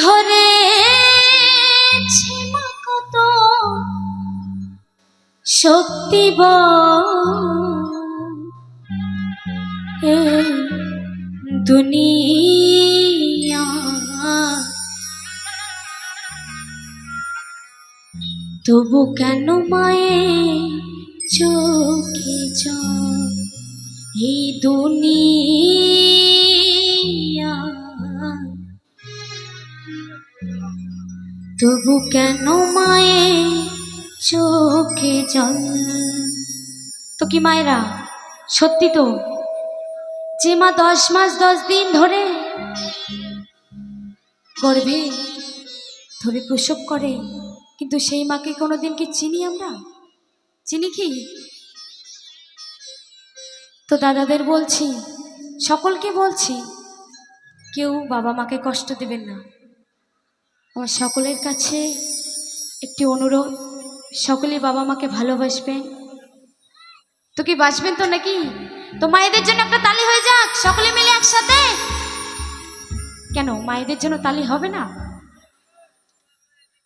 ধরে কত শক্তি দুনিয়া। তবু কেন মায়ে চোখে জল এই দুনিয়া? তবু কেন মায়ে চোখে জল? তো কি মায়েরা, সত্যি তো? যে মা দশ মাস দশ দিন ধরে গর্ভে ধরে প্রসব করে, কিন্তু সেই মাকে কোনোদিন কি চিনি আমরা? চিনি কি? তো দাদাদের বলছি, সকলকে বলছি, কেউ বাবা মাকে কষ্ট দেবেন না। আমার সকলের কাছে একটি অনুরোধ। সকলে বাবা মাকে ভালোবাসবেন তো কি বাসবেন তো নাকি? তো মায়েদের জন্য একটা তালি হয়ে যাক, সকলে মিলে একসাথে। কেন, মায়েদের জন্য তালি হবে না?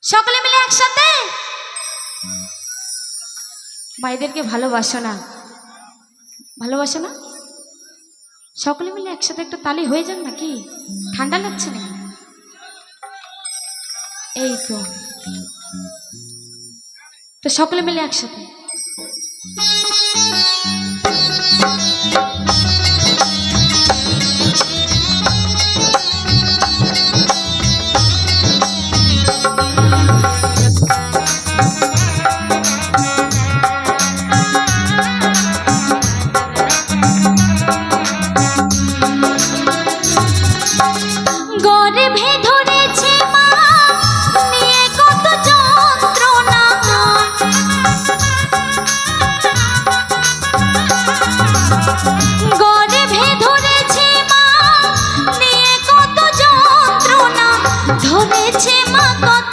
সকলে মিলে একসাথে। মায়েদেরকে ভালোবাসো না। ভালোবাসো না? সকলে মিলে একসাথে একটা তালি হয়ে যান নাকি? ঠান্ডা লাগছে নাকি? এই তো। তো সকলে মিলে একসাথে। ধরেছে মা কত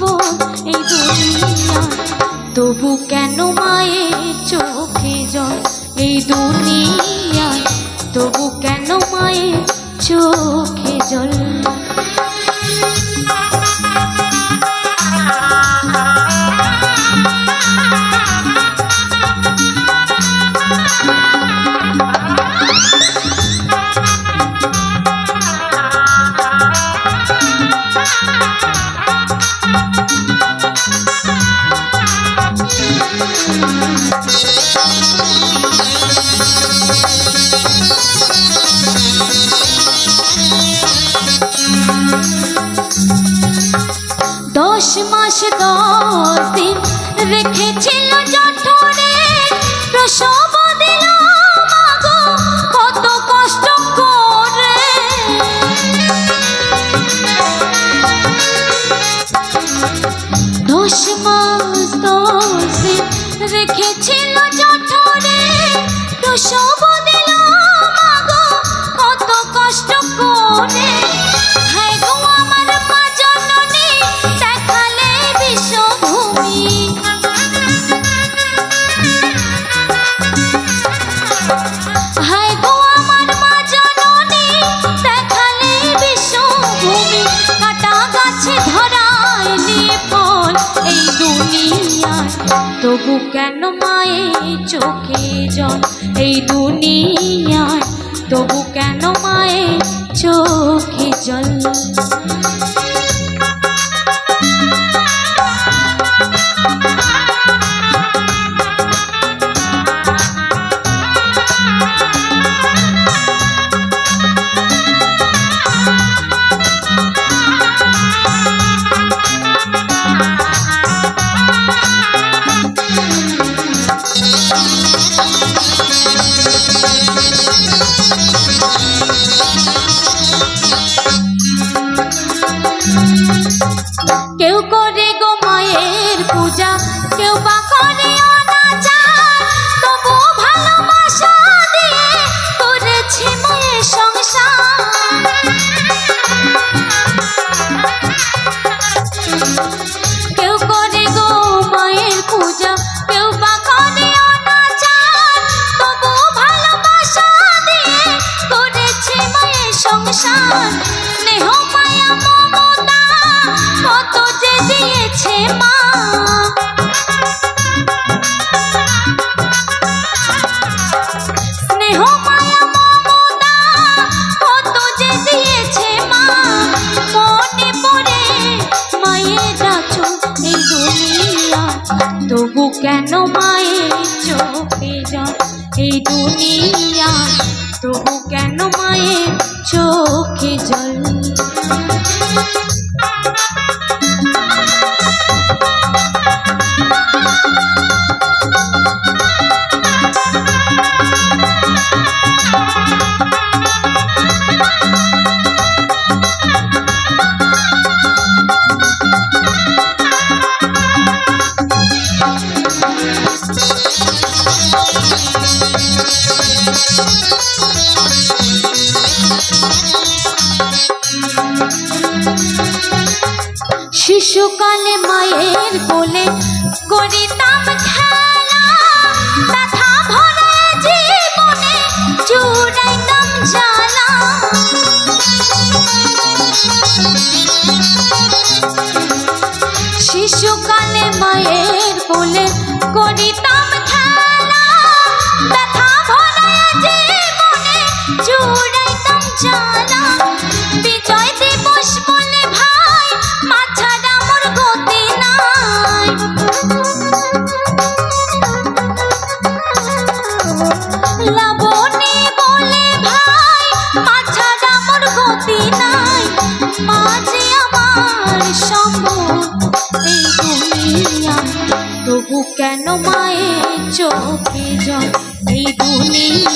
বোধ এই দুনিয়া। তবু কেন মায়ের চোখে জল এই দুনিয়া তবু কেন মায়ের চোখে জল? মাস দশ দিন রেখেছিল জঠরে, প্রসব দিল মাগো, কত কষ্ট করে। দশ মাস দশ দিন রেখেছিল জঠরে, প্রসব তবু কেন মায়ে চোখে জল? এই দুনিয়ায় তবু কেন মায়ে চোখে জল? কেউ বা করে অনাচার তবু ভালোবাসা দিয়ে করেছে মায়ের সংসার। কেউ করে গো মায়ের পূজা, কেউ বা করে অনাচার তবু ভালোবাসা দিয়ে করেছে মা। কেন মায়ের চোখে যা এই দুনিয়া তবু কেন মায়ের চোখে জল? শিশুকালে মায়ের কোলে করিতাম খেলা। ব্যথা ভরে জীবনে জুড়াইতাম জ্বালা। শিশুকালে মায়ের কোলে করিতাম কেন মায়ের চোখে জল? এই দুনিয়া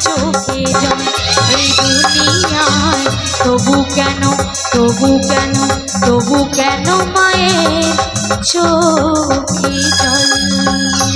চোখে জমে এই দুনিয়ায় তবু কেন তবু কেন তবু কেন মায়ের চোখে জল?